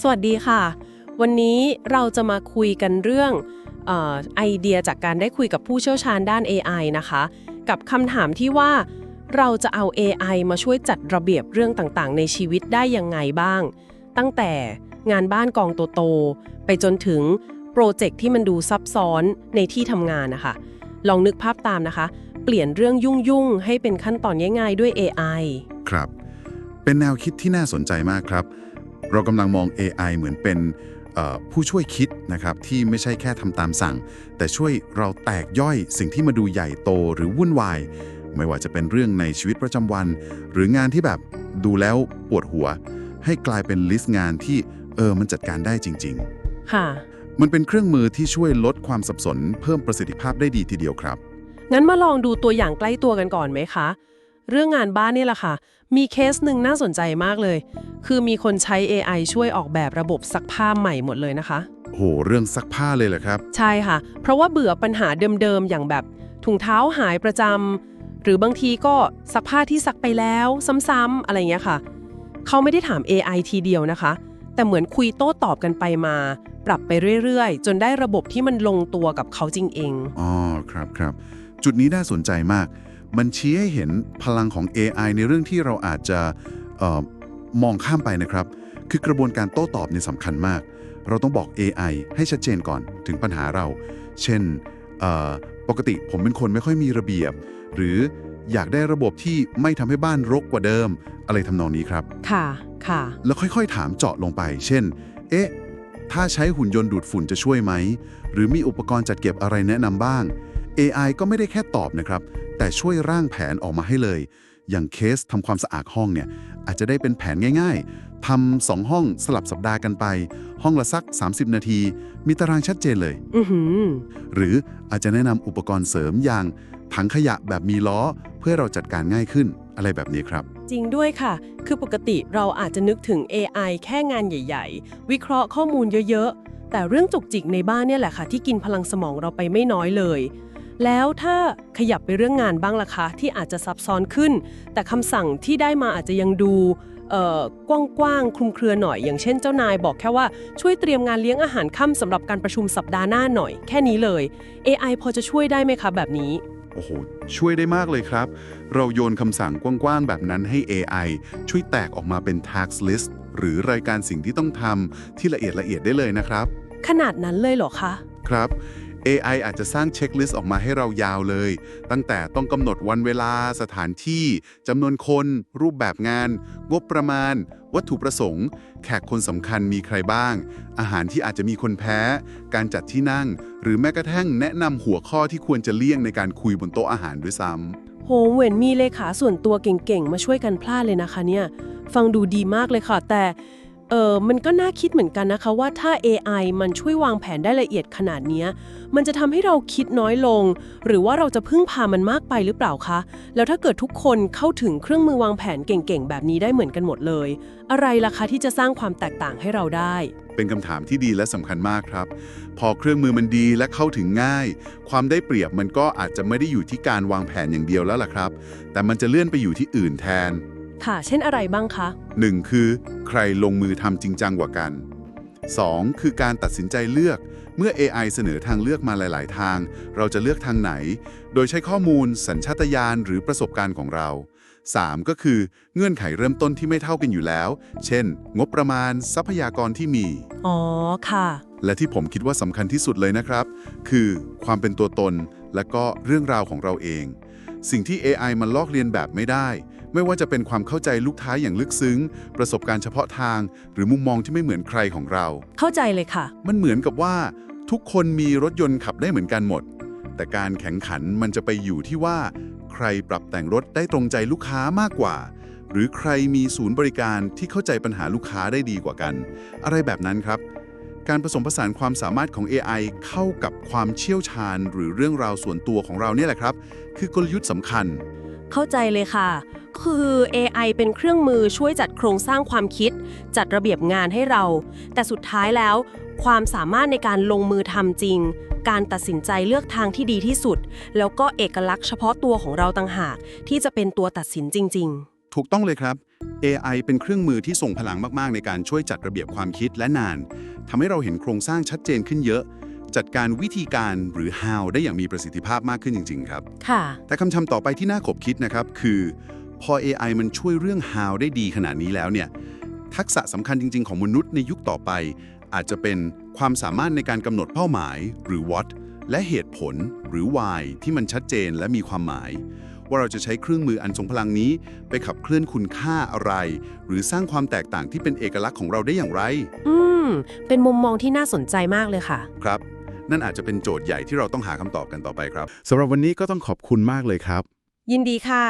สวัสดีค่ะ วันนี้เราจะมาคุยกันเรื่องออไอเดียจากการได้คุยกับผู้เชี่ยวชาญด้าน AI นะคะ กับคำถามที่ว่าเราจะเอา AI มาช่วยจัดระเบียบเรื่องต่างๆ ในชีวิตได้ยังไงบ้าง ตั้งแต่งานบ้านกองโตๆไปจนถึงโปรเจกต์ที่มันดูซับซ้อนในที่ทำงานนะคะ ลองนึกภาพตามนะคะ เปลี่ยนเรื่องยุ่งๆ ให้เป็นขั้นตอนง่ายๆ ด้วย AI ครับ เป็นแนวคิดที่น่าสนใจมากครับ เรากำลังมอง AI เหมือนเป็นเอ่อผู้ช่วยคิดนะครับที่ไม่ใช่แค่ทำตามสั่ง แต่ช่วยเราแตกย่อยสิ่งที่มาดูใหญ่โตหรือวุ่นวาย ไม่ว่าจะเป็นเรื่องในชีวิตประจำวัน หรืองานที่แบบดูแล้วปวดหัว ให้กลายเป็นลิสต์งานที่เออมันจัดการได้จริงค่ะๆมันเป็นเครื่องมือที่ช่วยลดความสับสน เพิ่มประสิทธิภาพได้ดีทีเดียวครับ งั้นมาลองดูตัวอย่างใกล้ตัวกันก่อนไหมคะ เรื่องงานบ้านนี่แหละค่ะ มีเคสหนึ่งน่าสนใจมากเลย คือมีคนใช้ AI ช่วยออกแบบระบบซักผ้าใหม่หมดเลยนะคะ โห เรื่องซักผ้าเลยเหรอครับ ใช่ค่ะ เพราะว่าเบื่อปัญหาเดิมๆ อย่างแบบถุงเท้าหายประจำ หรือบางทีก็ซักผ้าที่ซักไปแล้วซ้ำๆ อะไรเงี้ยค่ะ เขาไม่ได้ถาม AI ทีเดียวนะคะ แต่เหมือนคุยโต้ตอบกันไปมา ปรับไปเรื่อยๆ จนได้ระบบที่มันลงตัวกับเขาจริงเอง อ๋อ ครับครับ จุดนี้น่าสนใจมาก มันชี้ให้เห็นพลังของ AI ในเรื่องที่เราอาจจะเออมองข้ามไปนะครับ คือกระบวนการโต้ตอบเนี่ยสำคัญมาก เราต้องบอก AI ให้ชัดเจนก่อนถึงปัญหาเรา เช่นเอ่อปกติผมเป็นคนไม่ค่อยมีระเบียบ หรืออยากได้ระบบที่ไม่ทำให้บ้านรกกว่าเดิม อะไรทำนองนี้ครับ ค่ะ ค่ะ แล้วค่อยๆ ถามเจาะลงไป เช่น เอ๊ะ ถ้าใช้หุ่นยนต์ดูดฝุ่นจะช่วยไหม หรือมีอุปกรณ์จัดเก็บอะไรแนะนำบ้าง AI ก็ไม่ได้แค่ตอบนะครับ แต่ช่วยร่างแผนออกมาให้เลย อย่างเคสทำความสะอาดห้องเนี่ยอาจจะได้เป็นแผนง่าย ๆทำสองห้องสลับสัปดาห์กันไป ห้องละสัก 30 นาที มีตารางชัดเจนเลยอือหือหรืออาจจะแนะนำอุปกรณ์เสริมอย่างถังขยะแบบมีล้อเพื่อให้เราจัดการง่ายขึ้นอะไรแบบนี้ครับ จริงด้วยค่ะ คือปกติเราอาจจะนึกถึง AI แค่งานใหญ่ ๆ วิเคราะห์ข้อมูลเยอะๆ แต่เรื่องจุกจิกในบ้านเนี่ยแหละค่ะ ที่กินพลังสมองเราไปไม่น้อยเลย แล้วถ้าขยับไปเรื่องงานบ้างล่ะคะที่อาจจะซับซ้อนขึ้น แต่คำสั่งที่ได้มาอาจจะยังดูเอ่อกว้างๆคลุมเครือหน่อย อย่างเช่นเจ้านายบอกแค่ว่าช่วยเตรียมงานเลี้ยงอาหารค่ำสำหรับการประชุมสัปดาห์หน้าหน่อย แค่นี้เลย AI พอจะช่วยได้ไหมคะแบบนี้โอ้โห ช่วยได้มากเลยครับ เราโยนคำสั่งกว้างๆ แบบนั้นให้ AI ช่วยแตกออกมาเป็น task list หรือรายการสิ่งที่ต้องทำที่ละเอียดละเอียดได้เลยนะครับ ขนาดนั้นเลยเหรอคะ ครับ AI อาจจะสร้างเช็คลิสต์ออกมาให้เรายาวเลย ตั้งแต่ต้องกำหนดวันเวลาสถานที่จำนวนคน รูปแบบงาน งบประมาณ วัตถุประสงค์ แขกคนสำคัญมีใครบ้าง อาหารที่อาจจะมีคนแพ้ การจัดที่นั่ง หรือแม้กระทั่งแนะนำหัวข้อที่ควรจะเลี่ยงในการคุยบนโต๊ะอาหารด้วยซ้ำโหเหมือนมีเลขาส่วนตัวเก่งๆ มาช่วยกันพลาดเลยนะคะเนี่ย ฟังดูดีมากเลยค่ะ แต่ เออมันก็น่าคิดเหมือนกันนะคะว่าถ้า AI มันช่วยวางแผนได้ละเอียดขนาดนี้ มันจะทำให้เราคิดน้อยลง หรือว่าเราจะพึ่งพามันมากไปหรือเปล่าคะ แล้วถ้าเกิดทุกคนเข้าถึงเครื่องมือวางแผนเก่งๆ แบบนี้ได้เหมือนกันหมดเลย อะไรล่ะคะที่จะสร้างความแตกต่างให้เราได้ เป็นคำถามที่ดีและสำคัญมากครับ พอเครื่องมือมันดีและเข้าถึงง่าย ความได้เปรียบมันก็อาจจะไม่ได้อยู่ที่การวางแผนอย่างเดียวแล้วล่ะครับ แต่มันจะเลื่อนไปอยู่ที่อื่นแทน ค่ะ เช่นอะไรบ้างคะ 1. คือ ใครลงมือทำจริงจังกว่ากัน 2. คือการตัดสินใจเลือก เมื่อ AI เสนอทางเลือกมาหลาย ๆ ทาง เราจะเลือกทางไหน โดยใช้ข้อมูล สัญชาตญาณหรือประสบการณ์ของเรา 3. ก็คือเงื่อนไขเริ่มต้นที่ไม่เท่ากันอยู่แล้ว เช่น งบประมาณทรัพยากรที่มี อ๋อ ค่ะ และที่ผมคิดว่าสำคัญที่สุดเลยนะครับ คือความเป็นตัวตนและก็เรื่องราวของเราเอง สิ่งที่ AI มันลอกเลียนแบบไม่ได้ ไม่ว่าจะเป็นความเข้าใจลูกค้าอย่างลึกซึ้ง ประสบการณ์เฉพาะทาง หรือมุมมองที่ไม่เหมือนใครของเรา เข้าใจเลยค่ะ มันเหมือนกับว่า ทุกคนมีรถยนต์ขับได้เหมือนกันหมด แต่การแข่งขันมันจะไปอยู่ที่ว่า ใครปรับแต่งรถได้ตรงใจลูกค้ามากกว่า หรือใครมีศูนย์บริการที่เข้าใจปัญหาลูกค้าได้ดีกว่ากัน อะไรแบบนั้นครับการผสมผสานความสามารถของ AI เข้ากับความเชี่ยวชาญ หรือเรื่องราวส่วนตัวของเราเนี่ยแหละครับ คือกลยุทธ์สำคัญ เข้าใจเลยค่ะ คือ AI เป็นเครื่องมือช่วยจัดโครงสร้างความคิด จัดระเบียบงานให้เรา แต่สุดท้ายแล้ว ความสามารถในการลงมือทำจริง การตัดสินใจเลือกทางที่ดีที่สุด แล้วก็เอกลักษณ์เฉพาะตัวของเราต่างหาก ที่จะเป็นตัวตัดสินจริงถูกต้องเลยครับ AI เป็นเครื่องมือที่ส่งพลังมาก ๆ ในการช่วยจัดระเบียบความคิดและนานทำให้เราเห็นโครงสร้างชัดเจนขึ้นเยอะ จัดการวิธีการหรือ how ได้อย่างมีประสิทธิภาพมากขึ้นจริง ๆ ครับ ค่ะ แต่คำถามต่อไปที่น่าขบคิดนะครับคือ พอ AI มันช่วยเรื่อง how ได้ดีขนาดนี้แล้วเนี่ย ทักษะสำคัญจริง ๆ ของมนุษย์ในยุคต่อไป อาจจะเป็นความสามารถในการกำหนดเป้าหมาย หรือ what และเหตุผลหรือ why ที่มันชัดเจนและมีความหมาย ว่าเราจะใช้เครื่องมืออันทรงพลังนี้ ไปขับเคลื่อนคุณค่าอะไร หรือสร้างความแตกต่างที่เป็นเอกลักษณ์ของเราได้อย่างไร อืม เป็นมุมมองที่น่าสนใจมากเลยค่ะ ครับ นั่นอาจจะเป็นโจทย์ใหญ่ที่เราต้องหาคำตอบกันต่อไปครับ สำหรับวันนี้ก็ต้องขอบคุณมากเลยครับ ยินดีค่ะ